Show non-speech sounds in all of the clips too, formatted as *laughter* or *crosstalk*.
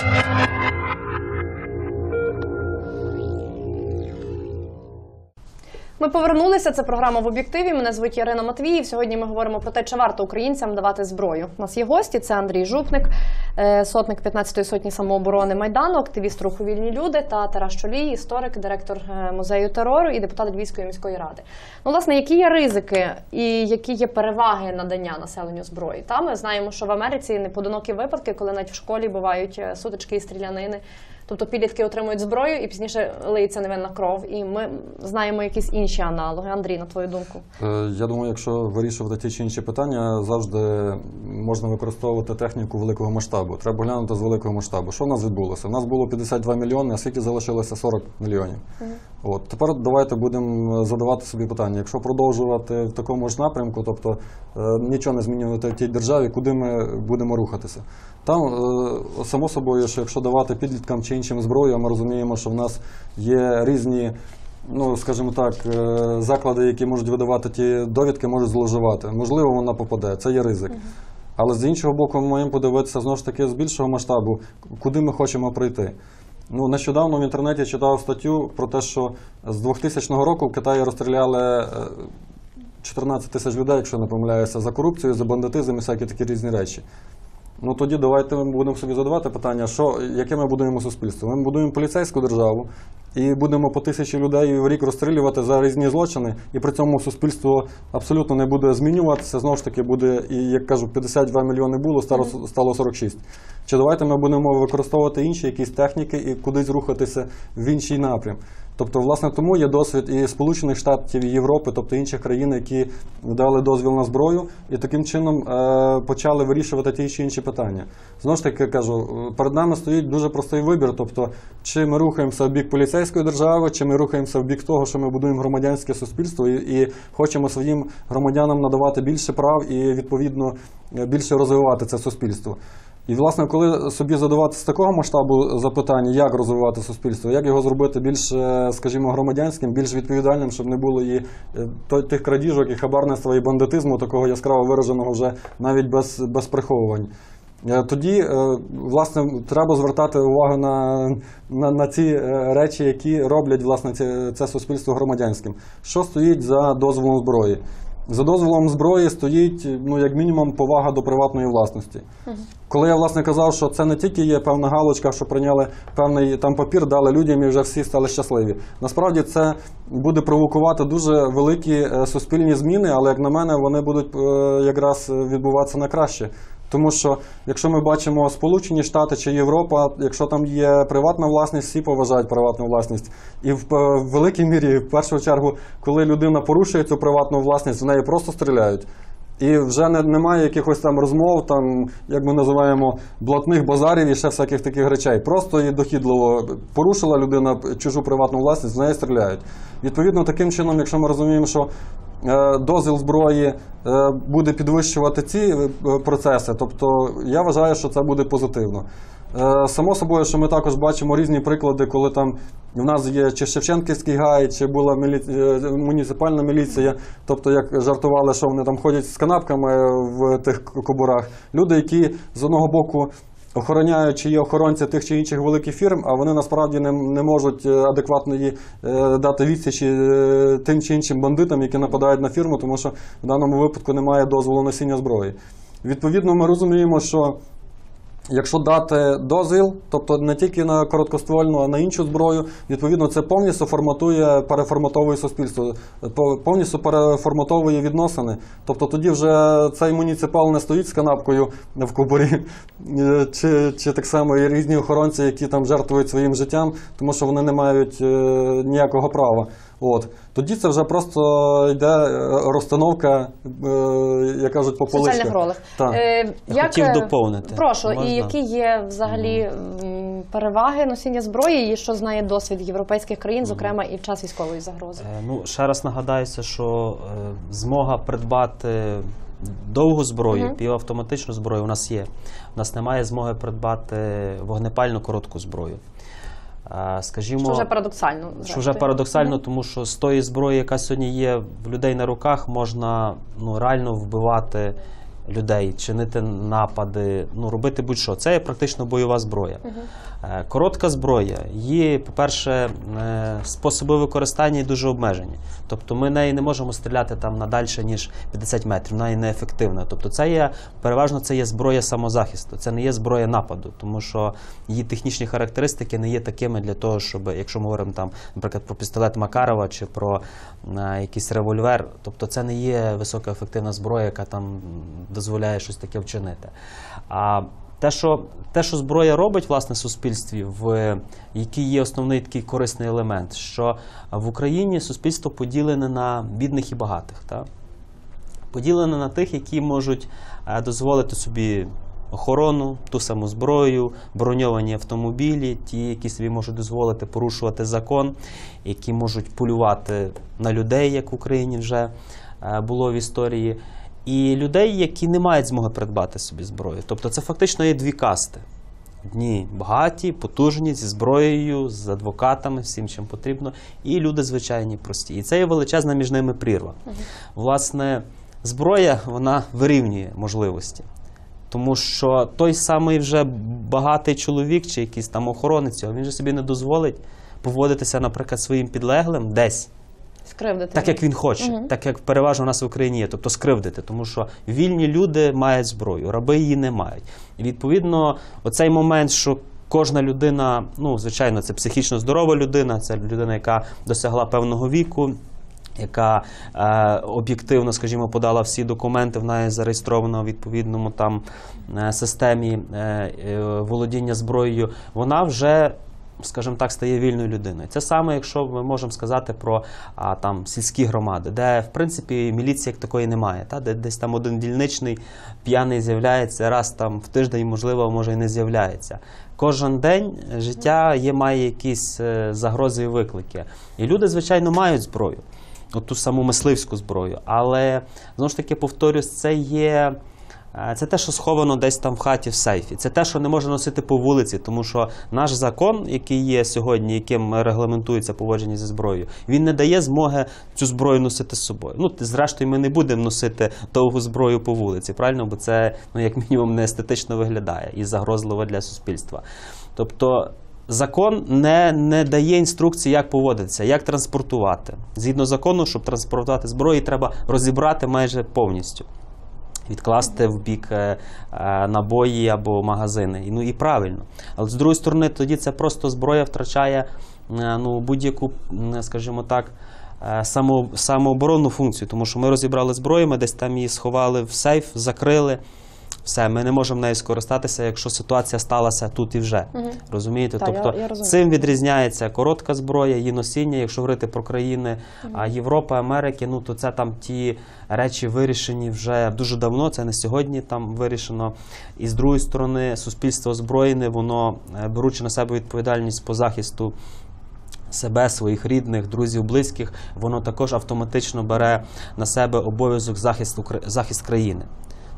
Thank you. Ми повернулися. Це програма в об'єктиві. Мене звуть Ірина Матвіїв. Сьогодні ми говоримо про те, чи варто українцям давати зброю. У нас є гості. Це Андрій Жупник, е, сотник 15-ї сотні самооборони Майдану, активіст руху вільні люди та Тарас Чолій, історик, директор е, музею терору і депутат Львівської міської ради. Ну, власне, які є ризики і які є переваги надання населенню зброї? Та ми знаємо, що в Америці неподинокі випадки, коли навіть в школі бувають е, сутички і стрілянини. Тобто підлітки отримують зброю і пізніше лиється невинна кров. І ми знаємо якісь інші аналоги. Андрій, на твою думку. Е, Я думаю, якщо вирішувати ті чи інші питання, завжди можна використовувати техніку великого масштабу. Треба глянути з великого масштабу. Що в нас відбулося? У нас було 52 мільйони, а скільки залишилося 40 мільйонів. От тепер давайте будемо задавати собі питання. Якщо продовжувати в такому ж напрямку, тобто е, нічого не змінювати в тій державі, куди ми будемо рухатися? Там е, само собою, що якщо давати підліткам чи іншим зброю, ми розуміємо, що в нас є різні ну, скажімо так, е, заклади, які можуть видавати ті довідки, можуть зловживати. Можливо, вона попаде, це є ризик. Але з іншого боку, ми маємо подивитися знову ж таки з більшого масштабу, куди ми хочемо прийти. Ну, нещодавно в інтернеті читав статтю про те, що з 2000 року в Китаї розстріляли е, 14 тисяч людей, якщо не помиляюся, за корупцію, за бандитизм і всякі такі різні речі. Ну тоді давайте ми будемо собі задавати питання, що, яке ми будуємо суспільство. Ми будуємо поліцейську державу і будемо по тисячі людей в рік розстрілювати за різні злочини, і при цьому суспільство абсолютно не буде змінюватися. Знову ж таки, буде, і як кажу, 52 мільйони було, стало, стало 46. Чи давайте ми будемо використовувати інші якісь техніки і кудись рухатися в інший напрям? Тобто, власне, тому є досвід і Сполучених Штатів, і Європи, тобто інших країн, які дали дозвіл на зброю, і таким чином е, почали вирішувати ті чи інші питання. Знову ж таки кажу, перед нами стоїть дуже простий вибір. Тобто, чи ми рухаємося в бік поліцейської держави, чи ми рухаємося в бік того, що ми будуємо громадянське суспільство і, і хочемо своїм громадянам надавати більше прав і відповідно е, більше розвивати це суспільство. І, власне, коли собі задавати з такого масштабу запитання, як розвивати суспільство, як його зробити більш, е, скажімо, громадянським, більш відповідальним, щоб не було і е, тих крадіжок, і хабарництва, і бандитизму, такого яскраво вираженого вже навіть без, без приховувань. Е, Тоді, власне, треба звертати увагу на, на, на ці речі, які роблять власне це, це суспільство громадянським. Що стоїть за дозволом зброї? За дозволом зброї стоїть, ну, як мінімум, повага до приватної власності. Коли я власне казав, що це не тільки є певна галочка, що прийняли певний там папір, дали людям і вже всі стали щасливі. Насправді це буде провокувати дуже великі е, суспільні зміни, але як на мене, вони будуть е, якраз відбуватися на краще. Тому що якщо ми бачимо Сполучені Штати чи Європа, якщо там є приватна власність, всі поважають приватну власність. І в, е, в великій мірі, в першу чергу, коли людина порушує цю приватну власність, в неї просто стріляють. І вже не, немає якихось там розмов, там, як ми називаємо, блатних базарів і ще всяких таких речей. Просто і дохідливо порушила людина чужу приватну власність, з неї стріляють. Відповідно, таким чином, якщо ми розуміємо, що дозвіл зброї е, буде підвищувати ці е, процеси, тобто я вважаю, що це буде позитивно. Е, Само собою, що ми також бачимо різні приклади, коли там в нас є чи Шевченківський гай, чи була мілі... е, муніципальна міліція, тобто як жартували, що вони там ходять з канапками в тих кобурах. Люди, які з одного боку охороняють, чи є охоронці тих чи інших великих фірм, а вони насправді не, не можуть е, адекватно її е, дати відсічі е, тим чи іншим бандитам, які нападають на фірму, тому що в даному випадку немає дозволу носіння зброї. Відповідно, ми розуміємо, що Якщо дати дозвіл, тобто не тільки на короткоствольну, а на іншу зброю, відповідно це повністю форматує, переформатовує суспільство, по- повністю переформатовує відносини. Тобто тоді вже цей муніципал не стоїть з канапкою в кубурі, е, чи, чи так само і різні охоронці, які там жертвують своїм життям, тому що вони не мають е, ніякого права. От тоді це вже просто йде е, розстановка, е, як кажуть, по Соціальних поличках. ролях. Так. Е, Я хотів е, доповнити. Прошу, Можна? і які є взагалі м, переваги носіння зброї, і що знає досвід європейських країн, зокрема і в час військової загрози? Е, Ну, ще раз нагадаюся, що е, змога придбати довгу зброю, Мгм. півавтоматичну зброю у нас є. У нас немає змоги придбати вогнепальну коротку зброю. Скажімо, Що вже парадоксально. що вже парадоксально, тому що з тої зброї, яка сьогодні є в людей на руках, можна ну, реально вбивати людей, чинити напади, ну робити будь-що. Це є практично бойова зброя. Е, Коротка зброя, її, по-перше, е, способи використання дуже обмежені. Тобто ми неї не можемо стріляти там на дальше, ніж 50 метрів, вона є неефективна. Тобто це є переважно це є зброя самозахисту, це не є зброя нападу, тому що її технічні характеристики не є такими для того, щоб, якщо ми говоримо там, наприклад, про пістолет Макарова чи про е, якийсь револьвер, тобто це не є високоефективна зброя, яка там дозволяє щось таке вчинити. А те, що, те, що зброя робить власне суспільстві, в який є основний такий корисний елемент, що в Україні суспільство поділене на бідних і багатих. Так? Поділене на тих, які можуть е, дозволити собі охорону, ту саму зброю, броньовані автомобілі, ті, які собі можуть дозволити порушувати закон, які можуть полювати на людей, як в Україні вже е, було в історії, і людей, які не мають змоги придбати собі зброю. Тобто це фактично є дві касти. Одні багаті, потужні, зі зброєю, з адвокатами, всім чим потрібно, і люди звичайні прості. І це є величезна між ними прірва. Власне, зброя вона вирівнює можливості. Тому що той самий вже багатий чоловік чи якийсь там охоронець, він же собі не дозволить поводитися, наприклад, своїм підлеглим десь Скривдити. так, як він хоче, Мгм. так як переважно у нас в Україні є, тобто скривдити, тому що вільні люди мають зброю, раби її не мають. І відповідно, оцей момент, що кожна людина, ну звичайно, це психічно здорова людина, це людина, яка досягла певного віку. Яка е, об'єктивно, скажімо, подала всі документи, вона є зареєстрована у відповідному там е, системі е, е, володіння зброєю, вона вже скажімо так, стає вільною людиною. Це саме, якщо ми можемо сказати про а, там сільські громади, де в принципі міліції як такої немає, та де десь там один дільничний п'яний з'являється раз там в тиждень, можливо, може і не з'являється. Кожен день життя є, має якісь е, загрози і виклики. І люди, звичайно, мають зброю, от ту саму мисливську зброю. Але знову ж таки повторюсь, це є. Е, Це те, що сховано десь там в хаті в сейфі. Це те, що не можна носити по вулиці, тому що наш закон, який є сьогодні, яким регламентується поводження зі зброєю, він не дає змоги цю зброю носити з собою. Ну, зрештою, ми не будемо носити довгу зброю по вулиці, правильно? Бо це, ну, як мінімум, не естетично виглядає і загрозливо для суспільства. Тобто. Закон не, не дає інструкції, як поводитися, як транспортувати. Згідно закону, щоб транспортувати зброю, треба розібрати майже повністю відкласти в бік е, е, набої або магазини. Ну і правильно. Але з другої сторони, тоді це просто зброя втрачає е, ну, будь-яку, скажімо так. Само, самооборонну функцію, тому що ми розібрали зброю, ми десь там її сховали в сейф, закрили. Все, ми не можемо нею скористатися, якщо ситуація сталася тут і вже. Мгм. Розумієте? Так, я- тобто я розумію. цим відрізняється коротка зброя, її носіння. Якщо говорити про країни а Європи, Америки, ну то це там ті речі вирішені вже дуже давно. Це не сьогодні там вирішено. І з другої сторони, суспільство озброєне, воно е, беручи на себе відповідальність по захисту. Себе, своїх рідних, друзів, близьких, воно також автоматично бере на себе обов'язок захисту кра- захист країни.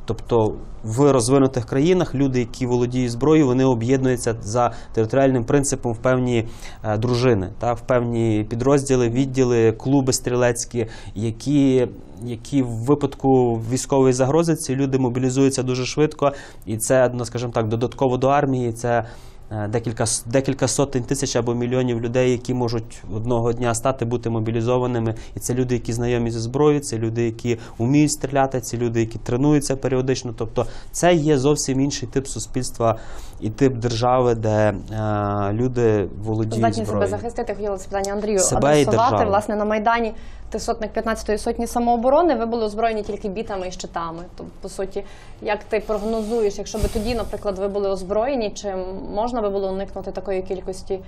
Тобто в розвинутих країнах люди, які володіють зброєю, вони об'єднуються за територіальним принципом в певні е, дружини, та, в певні підрозділи, відділи, клуби стрілецькі, які, які в випадку військової загрози ці люди мобілізуються дуже швидко, і це, ну, скажімо так, додатково до армії. Це Декілька, с- декілька сотень тисяч або мільйонів людей, які можуть одного дня стати бути мобілізованими. І це люди, які знайомі зі зброєю, це люди, які вміють стріляти, це люди, які тренуються періодично. Тобто це є зовсім інший тип суспільства і тип держави, де е, люди володіють Здатні себе захистити, хотіла запитання Андрію Себе адресувати. Власне, на Майдані сотник 15-ї сотні самооборони, ви були озброєні тільки бітами і щитами. Тобто, по суті, як ти прогнозуєш, якщо би тоді, наприклад, ви були озброєні, чи можна би було уникнути такої кількості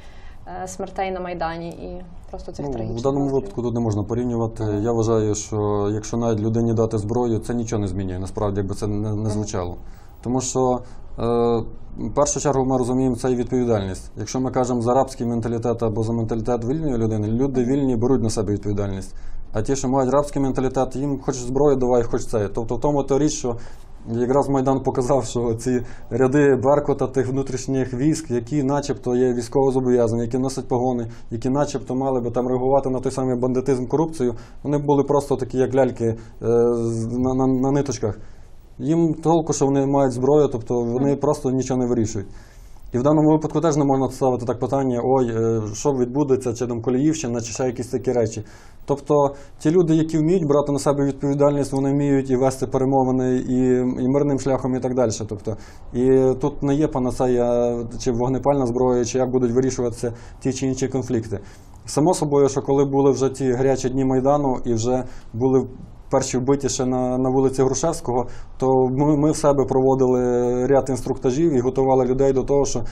е, смертей на Майдані і просто цих Ну, трагічних в даному наслідків? випадку тут не можна порівнювати. Я вважаю, що якщо навіть людині дати зброю, це нічого не змінює, насправді, якби це не, не звучало. Тому що в першу чергу ми розуміємо це і відповідальність. Якщо ми кажемо за рабський менталітет або за менталітет вільної людини, люди вільні беруть на себе відповідальність. А ті, що мають рабський менталітет, їм хоч зброю давай, хоч це. Тобто в тому то річ, що якраз Майдан показав, що ці ряди Беркута, тих внутрішніх військ, які начебто є військово зобов'язані, які носять погони, які начебто мали би там реагувати на той самий бандитизм, корупцію, вони були просто такі, як ляльки е, на, на, на ниточках. Їм толку, що вони мають зброю, тобто вони просто нічого не вирішують. І в даному випадку теж не можна ставити так питання: ой, е, що відбудеться, чи там Коліївщина, чи ще якісь такі речі. Тобто ті люди, які вміють брати на себе відповідальність, вони вміють і вести перемовини і, і мирним шляхом, і так далі. Тобто, і тут не є панацея чи вогнепальна зброя, чи як будуть вирішуватися ті чи інші конфлікти. Само собою, що коли були вже ті гарячі дні Майдану і вже були перші вбиті ще на, на вулиці Грушевського, то ми, ми в себе проводили ряд інструктажів і готували людей до того, що е,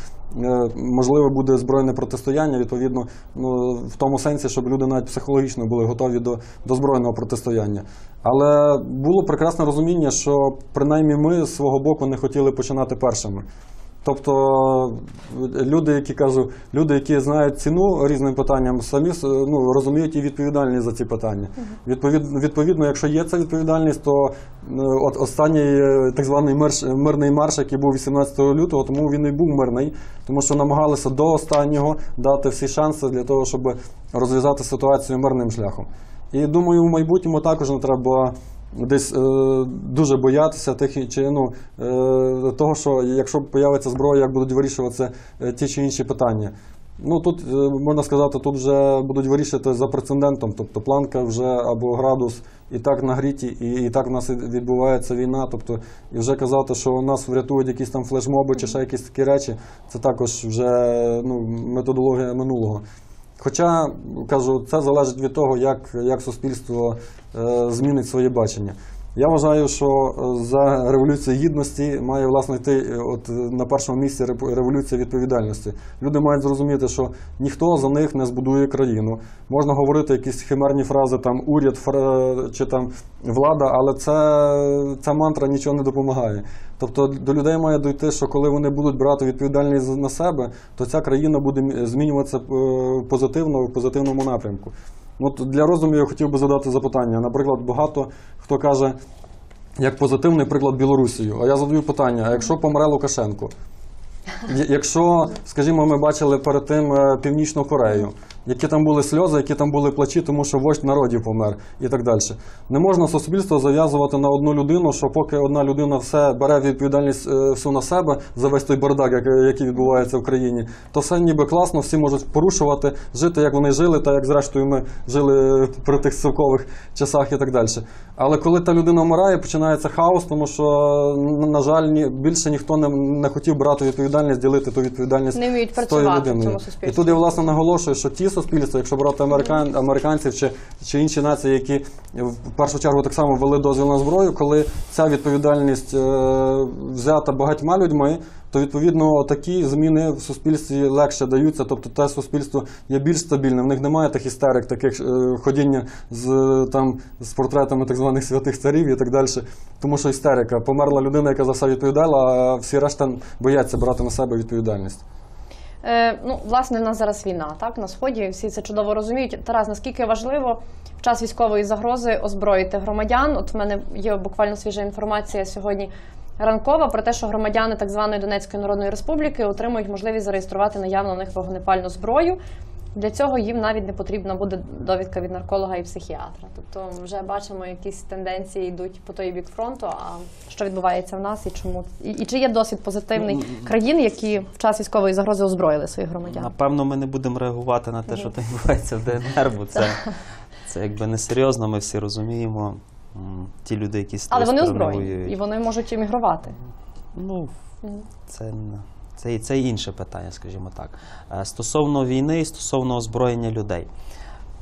можливо буде збройне протистояння, відповідно, ну, в тому сенсі, щоб люди навіть психологічно були готові до, до збройного протистояння. Але було прекрасне розуміння, що принаймні ми з свого боку не хотіли починати першими. Тобто люди, які кажу, люди, які знають ціну різним питанням, самі ну, розуміють і відповідальність за ці питання. Відповідно, відповідно, якщо є ця відповідальність, то е, от останній е, так званий мирш, мирний марш, який був 18 лютого, тому він і був мирний, тому що намагалися до останнього дати всі шанси для того, щоб розв'язати ситуацію мирним шляхом. І думаю, в майбутньому також не треба десь е, дуже боятися тих чи ну е, того, що якщо появиться зброя, як будуть вирішуватися е, ті чи інші питання. Ну тут е, можна сказати, тут вже будуть вирішувати за прецедентом, тобто планка вже або градус і так нагріті, і, і так в нас відбувається війна. Тобто, і вже казати, що нас врятують якісь там флешмоби чи ще якісь такі речі, це також вже ну, методологія минулого. Хоча кажу, це залежить від того, як, як суспільство е, змінить своє бачення. Я вважаю, що е, за революцію гідності має власне йти е, от е, на першому місці революція відповідальності. Люди мають зрозуміти, що ніхто за них не збудує країну. Можна говорити якісь химерні фрази, там уряд чи там влада, але це, ця мантра нічого не допомагає. Тобто до людей має дойти, що коли вони будуть брати відповідальність на себе, то ця країна буде змінюватися позитивно в позитивному напрямку. От для розуму я хотів би задати запитання. Наприклад, багато хто каже, як позитивний приклад Білорусію. А я задаю питання: а якщо помре Лукашенко? Якщо, скажімо, ми бачили перед тим е, Північну Корею, які там були сльози, які там були плачі, тому що вождь народів помер і так далі. Не можна суспільство зав'язувати на одну людину, що поки одна людина все бере відповідальність е, всю на себе за весь той бардак, який відбувається в країні, то все ніби класно, всі можуть порушувати, жити, як вони жили, та як зрештою ми жили при тих совкових часах і так далі. Але коли та людина вмирає, починається хаос, тому що, на жаль, ні, більше ніхто не, не хотів брати відповідальність, ділити ту відповідальність Не вміють з тою в людиною. І тут я власне наголошую, що ті суспільства, якщо брати американ, американців чи, чи інші нації, які в першу чергу так само ввели дозвіл на зброю, коли ця відповідальність е, взята багатьма людьми. То відповідно такі зміни в суспільстві легше даються, тобто те суспільство є більш стабільним. В них немає тих істерик, таких е, ходіння з там з портретами так званих святих царів і так далі. Тому що істерика померла людина, яка за все відповідала, а всі решта бояться брати на себе відповідальність. Е, ну, власне, в нас зараз війна, так на сході. Всі це чудово розуміють. Тарас, наскільки важливо в час військової загрози озброїти громадян? От в мене є буквально свіжа інформація сьогодні ранкова про те, що громадяни так званої Донецької Народної Республіки отримують можливість зареєструвати наявно на них вогнепальну зброю. Для цього їм навіть не потрібна буде довідка від нарколога і психіатра. Тобто вже бачимо, якісь тенденції йдуть по той бік фронту. А що відбувається в нас і чому і, і чи є досвід позитивний країн, які в час військової загрози озброїли своїх громадян? Напевно, ми не будемо реагувати на те, що там відбувається в ДНР, бо це, це якби несерйозно, ми всі розуміємо. Ті люди, які з Але вони озброєні і вони можуть емігрувати. Ну, це, це, це інше питання, скажімо так. Е, Стосовно війни і стосовно озброєння людей.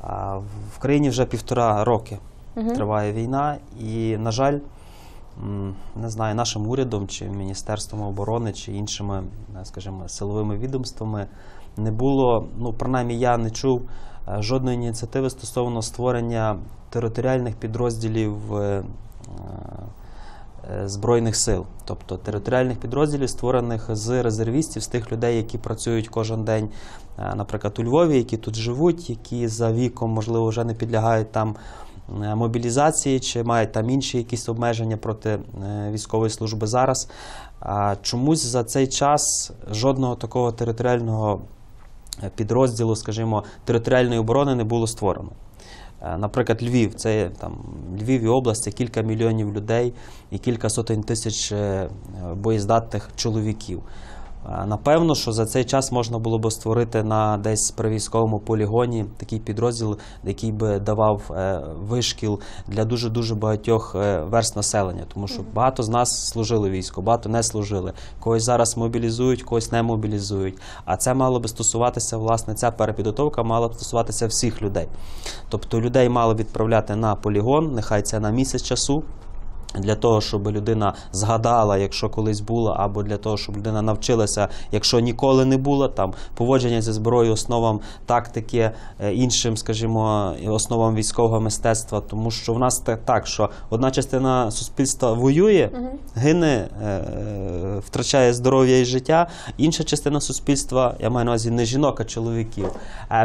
В- В країні вже півтора роки триває війна, і, на жаль, не знаю, нашим урядом чи Міністерством оборони чи іншими, е, скажімо, силовими відомствами не було, ну, принаймні я не чув е, жодної ініціативи стосовно створення територіальних підрозділів. Е, Збройних сил, тобто територіальних підрозділів, створених з резервістів, з тих людей, які працюють кожен день, е, наприклад, у Львові, які тут живуть, які за віком, можливо, вже не підлягають там е, мобілізації, чи мають там інші якісь обмеження проти військової служби зараз. А чомусь за цей час жодного такого територіального підрозділу, скажімо, територіальної оборони не було створено. Е, Наприклад, Львів, це там Львів і область, це кілька мільйонів людей і кілька сотень тисяч е, боєздатних чоловіків. Напевно, що за цей час можна було б створити на десь при військовому полігоні такий підрозділ, який би давав е, вишкіл для дуже дуже багатьох е, верст населення, тому що багато з нас служили військо, багато не служили. Когось зараз мобілізують, когось не мобілізують. А це мало би стосуватися, власне, ця перепідготовка мала б стосуватися всіх людей. Тобто людей мали відправляти на полігон, нехай це на місяць часу. Для того, щоб людина згадала, якщо колись була, або для того, щоб людина навчилася, якщо ніколи не було, там поводження зі зброєю, основам тактики, е, іншим, скажімо, основам військового мистецтва. Тому що в нас так, що одна частина суспільства воює, гине, е, е, втрачає здоров'я і життя, інша частина суспільства, я маю на увазі не жінок, а чоловіків,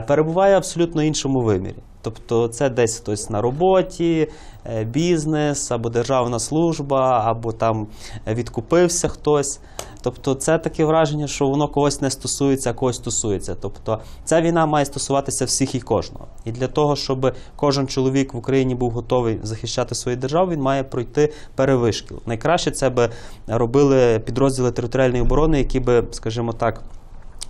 перебуває в абсолютно іншому вимірі. Тобто це десь хтось на роботі, е, бізнес або державна служба, або там відкупився хтось. Тобто це таке враження, що воно когось не стосується, а когось стосується. Тобто ця війна має стосуватися всіх і кожного. І для того, щоб кожен чоловік в Україні був готовий захищати свою державу, він має пройти перевишкіл. Найкраще це би робили підрозділи територіальної оборони, які би, скажімо так.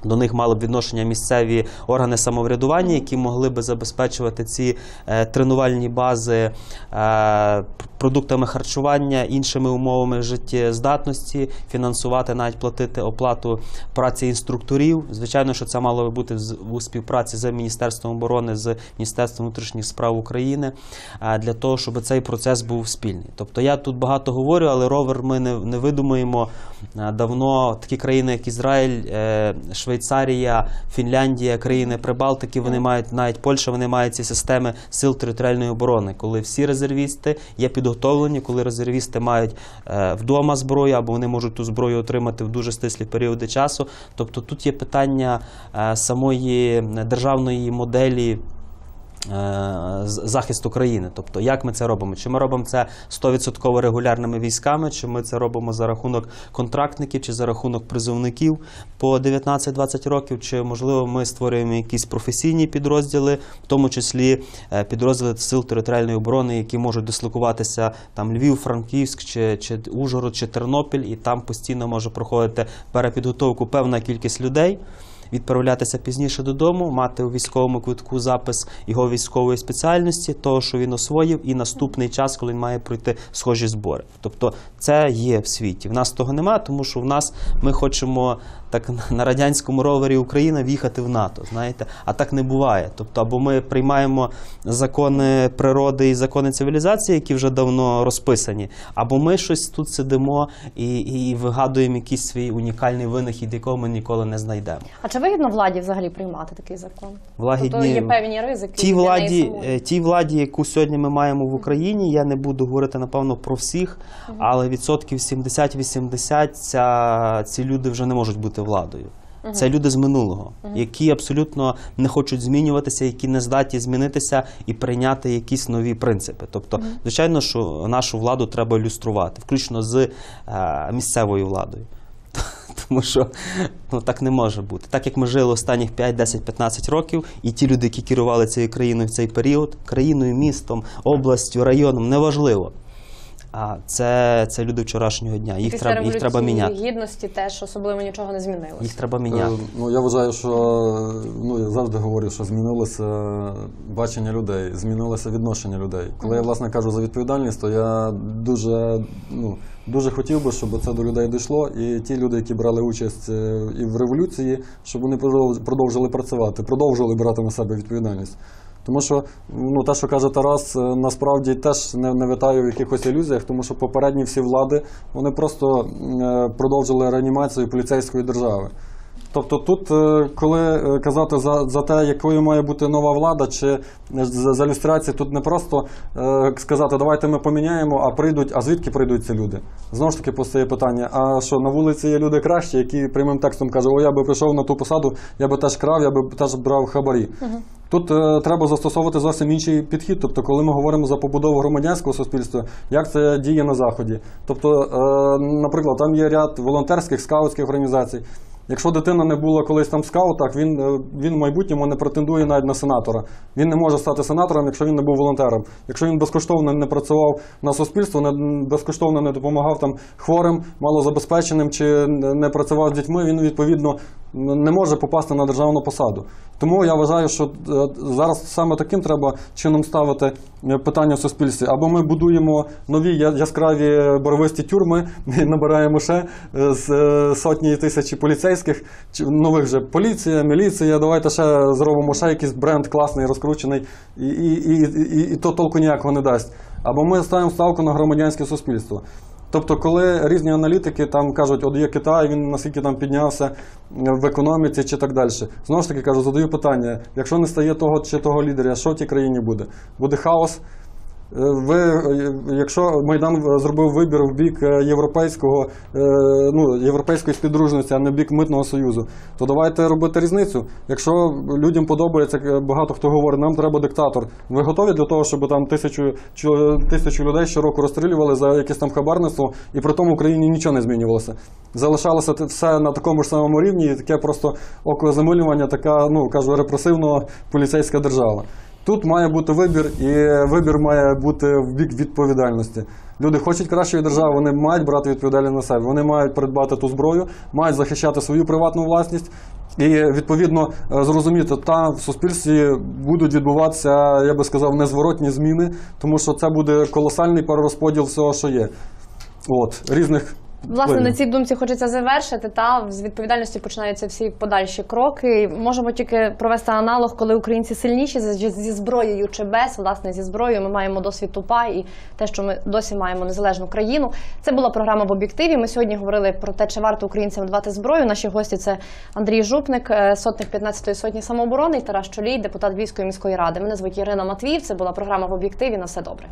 До них мали б відношення місцеві органи самоврядування, які могли би забезпечувати ці е, тренувальні бази е, продуктами харчування, іншими умовами життєздатності, фінансувати, навіть платити оплату праці інструкторів. Звичайно, що це мало би бути у співпраці з Міністерством оборони, з Міністерством внутрішніх справ України е, для того, щоб цей процес був спільний. Тобто я тут багато говорю, але ровер ми не, не видумаємо. Е, Давно такі країни, як Ізраїль, Швейцарія, Фінляндія, країни Прибалтики, вони мають навіть Польща, вони мають ці системи сил територіальної оборони, коли всі резервісти є підготовлені, коли резервісти мають е, вдома зброю або вони можуть ту зброю отримати в дуже стислі періоди часу. Тобто тут є питання е, самої державної моделі. Е, з- захисту країни. Тобто, як ми це робимо? Чи ми робимо це 100% регулярними військами, чи ми це робимо за рахунок контрактників, чи за рахунок призовників по 19-20 років, чи можливо ми створюємо якісь професійні підрозділи, в тому числі е, підрозділи сил територіальної оборони, які можуть дислокуватися там Львів, Франківськ, чи, чи Ужгород, чи Тернопіль, і там постійно може проходити перепідготовку певна кількість людей відправлятися пізніше додому, мати у військовому квитку запис його військової спеціальності, того, що він освоїв, і наступний час, коли він має пройти схожі збори. Тобто це є в світі. В нас того немає, тому що в нас ми хочемо так на радянському ровері Україна в'їхати в НАТО. Знаєте, а так не буває. Тобто, або ми приймаємо закони природи і закони цивілізації, які вже давно розписані, або ми щось тут сидимо і, і вигадуємо якийсь свій унікальний винахід, якого ми ніколи не знайдемо. А чи вигідно владі взагалі приймати такий закон? Влагідні- Тобто є певні ризики. Тій владі, е, тій владі, яку сьогодні ми маємо в Україні, я не буду говорити напевно про всіх, але відсотків 70-80 ця, ці люди вже не можуть бути владою. Це люди з минулого, які абсолютно не хочуть змінюватися, які не здатні змінитися і прийняти якісь нові принципи. Тобто, звичайно, що нашу владу треба ілюструвати, включно з е, місцевою владою. *laughs* Тому що ну, так не може бути. Так як ми жили останніх 5, 10, 15 років, і ті люди, які керували цією країною в цей період, країною, містом, областю, районом, неважливо. А це, це люди вчорашнього дня. Їх треба, їх треба міняти. Гідності теж особливо нічого не змінилося. Їх треба Е, міняти. Ну, я вважаю, що ну, я завжди говорю, що змінилося бачення людей, змінилося відношення людей. Коли я власне кажу за відповідальність, то я дуже, ну, дуже хотів би, щоб це до людей дійшло. І ті люди, які брали участь е, і в революції, щоб вони продовж- продовжили працювати, продовжували брати на себе відповідальність. Тому що ну, те, що каже Тарас, е, насправді теж не, не витаю в якихось ілюзіях, тому що попередні всі влади вони просто е, продовжили реанімацію поліцейської держави. Тобто тут, е, коли е, казати за, за те, якою має бути нова влада, чи за, за люстрацію, тут не просто е, сказати, давайте ми поміняємо, а прийдуть, а звідки прийдуть ці люди? Знову ж таки постає питання: а що на вулиці є люди кращі, які прямим текстом кажуть, о, я би прийшов на ту посаду, я би теж крав, я би теж брав хабарі. Тут е, треба застосовувати зовсім інший підхід. Тобто, коли ми говоримо за побудову громадянського суспільства, як це діє на заході. Тобто, е, наприклад, там є ряд волонтерських скаутських організацій. Якщо дитина не була колись там в скаутах, він, е, він в майбутньому не претендує навіть на сенатора. Він не може стати сенатором, якщо він не був волонтером. Якщо він безкоштовно не працював на суспільство, не, безкоштовно не допомагав там хворим, малозабезпеченим чи не працював з дітьми, він відповідно не може попасти на державну посаду. Тому я вважаю, що е, зараз саме таким треба чином ставити е, питання в суспільстві. Або ми будуємо нові яскраві боровисті тюрми, *laughs* набираємо ще е, з сотні тисячі поліцейських, нових вже поліція, міліція. Давайте ще зробимо ще якийсь бренд класний, розкручений, і, і, і, і, і то толку ніякого не дасть. Або ми ставимо ставку на громадянське суспільство. Тобто, коли різні аналітики там кажуть, от є Китай, він наскільки там піднявся в економіці чи так далі. Знову ж таки кажу, задаю питання: якщо не стає того чи того лідера, що в тій країні буде? Буде хаос. Е, Ви, е, якщо Майдан зробив вибір в бік е, європейського, ну, європейської співдружності, а не в бік митного союзу, то давайте робити різницю. Якщо людям подобається, багато хто говорить, нам треба диктатор. Ви готові для того, щоб там тисячу, тисячу людей щороку розстрілювали за якесь там хабарництво, і при тому в Україні нічого не змінювалося. Залишалося все на такому ж самому рівні, і таке просто окозамилювання, така, ну кажу, репресивно поліцейська держава. Тут має бути вибір, і вибір має бути в бік відповідальності. Люди хочуть кращої держави, вони мають брати відповідальність на себе. Вони мають придбати ту зброю, мають захищати свою приватну власність. І відповідно е, зрозуміти, там в суспільстві будуть відбуватися, я би сказав, незворотні зміни, тому що це буде колосальний перерозподіл всього, що є. От різних Власне, на цій думці хочеться завершити. Та з відповідальності починаються всі подальші кроки. Можемо тільки провести аналог, коли українці сильніші зі зброєю чи без. Власне, зі зброєю ми маємо досвід тупа і те, що ми досі маємо незалежну країну. Це була програма в об'єктиві. Ми сьогодні говорили про те, чи варто українцям давати зброю. Наші гості це Андрій Жупник, е, сотник 15-ї сотні самооборони, і Тарас Чолій, депутат Львівської міської ради. Мене звуть Ірина Матвіїв. Це була програма в об'єктиві. На все добре.